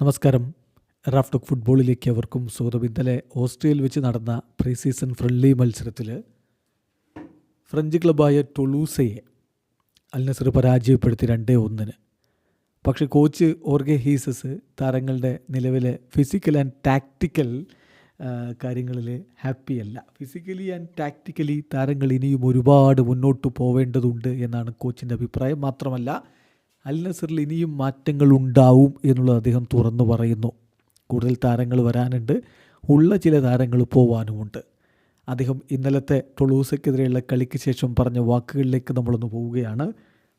നമസ്കാരം. റാഫ്റ്റോക്ക് ഫുട്ബോളിലേക്ക് അവർക്കും സ്വാഗതം. ഇന്നലെ ഓസ്ട്രിയയിൽ വെച്ച് നടന്ന പ്രീ സീസൺ ഫ്രണ്ട്ലി മത്സരത്തിൽ ഫ്രഞ്ച് ക്ലബായ ടൊളൂസയെ അൽനസർ പരാജയപ്പെടുത്തി രണ്ടേ ഒന്നിന്. പക്ഷേ കോച്ച് ഓർഗെ ഹീസസ് താരങ്ങളുടെ നിലവിലെ ഫിസിക്കൽ ആൻഡ് ടാക്റ്റിക്കൽ കാര്യങ്ങളിൽ ഹാപ്പിയല്ല ഫിസിക്കലി ആൻഡ് ടാക്റ്റിക്കലി താരങ്ങൾ ഇനിയും ഒരുപാട് മുന്നോട്ട് പോവേണ്ടതുണ്ട് എന്നാണ് കോച്ചിന്റെ അഭിപ്രായം. മാത്രമല്ല അൽ നസറിൽ ഇനിയും മാറ്റങ്ങൾ ഉണ്ടാവും എന്നുള്ളത് അദ്ദേഹം തുറന്നു പറയുന്നു. കൂടുതൽ താരങ്ങൾ വരാനുണ്ട്. ഉള്ള ചില താരങ്ങൾ പോവാനുമുണ്ട്. അദ്ദേഹം ഇന്നലത്തെ ടൊളൂസയ്ക്കെതിരെയുള്ള കളിക്ക് ശേഷം പറഞ്ഞ വാക്കുകളിലേക്ക് നമ്മളൊന്ന് പോവുകയാണ്.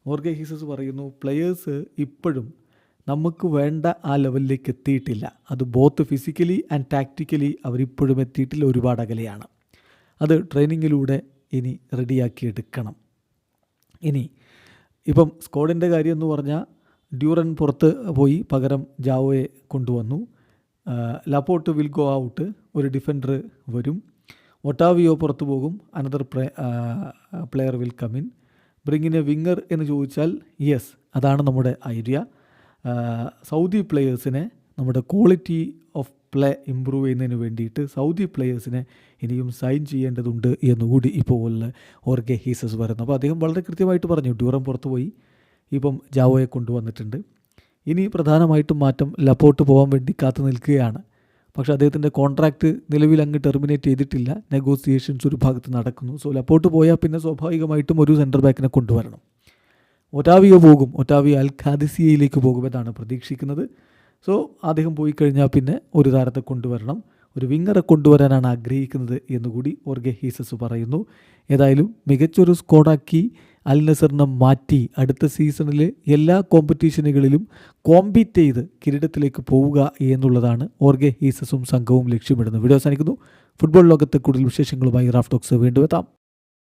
മോർഗെ ഹീസസ് പറയുന്നു പ്ലെയേഴ്സ് ഇപ്പോഴും നമുക്ക് വേണ്ട ആ ലെവലിലേക്ക് എത്തിയിട്ടില്ല. അത് ബോത്ത് ഫിസിക്കലി ആൻഡ് ടാക്റ്റിക്കലി അവരിപ്പോഴും എത്തിയിട്ടില്ല. ഒരുപാട് അകലെയാണ്. അത് ട്രെയിനിങ്ങിലൂടെ ഇനി റെഡിയാക്കി എടുക്കണം. ഇനി ഇപ്പം സ്കോഡിന്റെ കാര്യം എന്ന് പറഞ്ഞാൽ ഡ്യൂറൻ പുറത്ത് പോയി പകരം ജാവോയെ കൊണ്ടുവന്നു. ലപ്പോട്ട് വിൽ ഗോ ഔട്ട് ഒരു ഡിഫൻഡർ വരും. ഒട്ടാവിയോ പുറത്തു പോകും another player will come in. Bringing a winger എന്ന് ചോദിച്ചാൽ യെസ് അതാണ് നമ്മുടെ ഐഡിയ. സൗദി പ്ലെയേഴ്സിനെ നമ്മുടെ ക്വാളിറ്റി ഓഫ് പ്ലേ ഇമ്പ്രൂവ് ചെയ്യുന്നതിന് വേണ്ടിയിട്ട് സൗദി പ്ലെയേഴ്സിനെ ഇനിയും സൈൻ ചെയ്യേണ്ടതുണ്ട് എന്നുകൂടി ഇപ്പോൾ ഓർഗെ ഹീസസ് വരുന്നു അപ്പോൾ അദ്ദേഹം വളരെ കൃത്യമായിട്ട് പറഞ്ഞു ഡ്യൂറം പുറത്തു പോയി ഇപ്പം ജാവോയെ കൊണ്ടുവന്നിട്ടുണ്ട്. ഇനി പ്രധാനമായിട്ടും മാറ്റം ലപ്പോട്ട് പോകാൻ വേണ്ടി കാത്തു നിൽക്കുകയാണ്. പക്ഷേ അദ്ദേഹത്തിന്റെ കോൺട്രാക്റ്റ് നിലവിൽ അങ്ങ് ടെർമിനേറ്റ് ചെയ്തിട്ടില്ല. നെഗോസിയേഷൻസ് ഒരു ഭാഗത്ത് നടക്കുന്നു. സോ ലപ്പോട്ട് പോയാൽ പിന്നെ സ്വാഭാവികമായിട്ടും ഒരു സെന്റർ ബാക്കിനെ കൊണ്ടുവരണം. ഒറ്റാവിയോ പോകും. ഒറ്റാവിയോ അൽ ഖാദിസിയയിലേക്ക് പോകുമെന്നാണ് പ്രതീക്ഷിക്കുന്നത്. സോ അദ്ദേഹം പോയി കഴിഞ്ഞാൽ പിന്നെ ഒരു താരത്തെ കൊണ്ടുവരണം. ഒരു വിങ്ങറെ കൊണ്ടുവരാനാണ് ആഗ്രഹിക്കുന്നത് എന്നുകൂടി ഓർഗെ ഹീസസ് പറയുന്നു. ഏതായാലും മികച്ചൊരു സ്കോഡാക്കി അൽ നസറിനെ മാറ്റി അടുത്ത സീസണിൽ എല്ലാ കോമ്പറ്റീഷനുകളിലും കോമ്പീറ്റ് ചെയ്ത് കിരീടത്തിലേക്ക് പോവുക എന്നുള്ളതാണ് ഓർഗെ ഹീസസും സംഘവും ലക്ഷ്യമിടുന്നത്. വീഡിയോ അവസാനിക്കുന്നു. ഫുട്ബോൾ ലോകത്തെ കൂടുതൽ വിശേഷങ്ങളുമായി റാഫ്റ്റോക്സ് വീണ്ടും എത്താം.